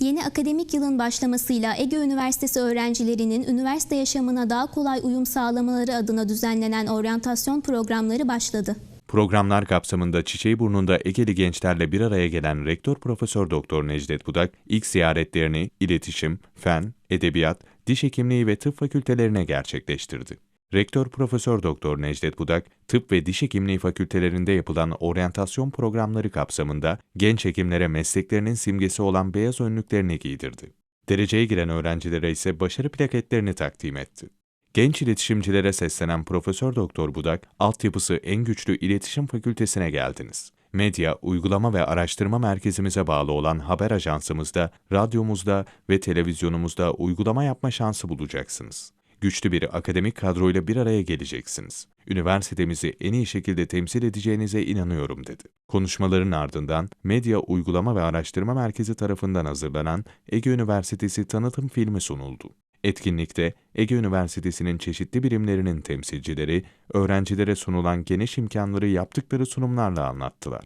Yeni akademik yılın başlamasıyla Ege Üniversitesi öğrencilerinin üniversite yaşamına daha kolay uyum sağlamaları adına düzenlenen oryantasyon programları başladı. Programlar kapsamında Çiçeğiburnu'nda Egeli gençlerle bir araya gelen Rektör Profesör Doktor Necdet Budak ilk ziyaretlerini iletişim, fen, edebiyat, diş hekimliği ve tıp fakültelerine gerçekleştirdi. Rektör Profesör Doktor Necdet Budak, tıp ve diş hekimliği fakültelerinde yapılan oryantasyon programları kapsamında genç hekimlere mesleklerinin simgesi olan beyaz önlüklerini giydirdi. Dereceye giren öğrencilere ise başarı plaketlerini takdim etti. Genç iletişimcilere seslenen Profesör Doktor Budak, altyapısı en güçlü iletişim fakültesine geldiniz. Medya, uygulama ve araştırma merkezimize bağlı olan haber ajansımızda, radyomuzda ve televizyonumuzda uygulama yapma şansı bulacaksınız. Güçlü bir akademik kadroyla bir araya geleceksiniz. Üniversitemizi en iyi şekilde temsil edeceğinize inanıyorum dedi. Konuşmaların ardından Medya Uygulama ve Araştırma Merkezi tarafından hazırlanan Ege Üniversitesi tanıtım filmi sunuldu. Etkinlikte Ege Üniversitesi'nin çeşitli birimlerinin temsilcileri, öğrencilere sunulan geniş imkanları yaptıkları sunumlarla anlattılar.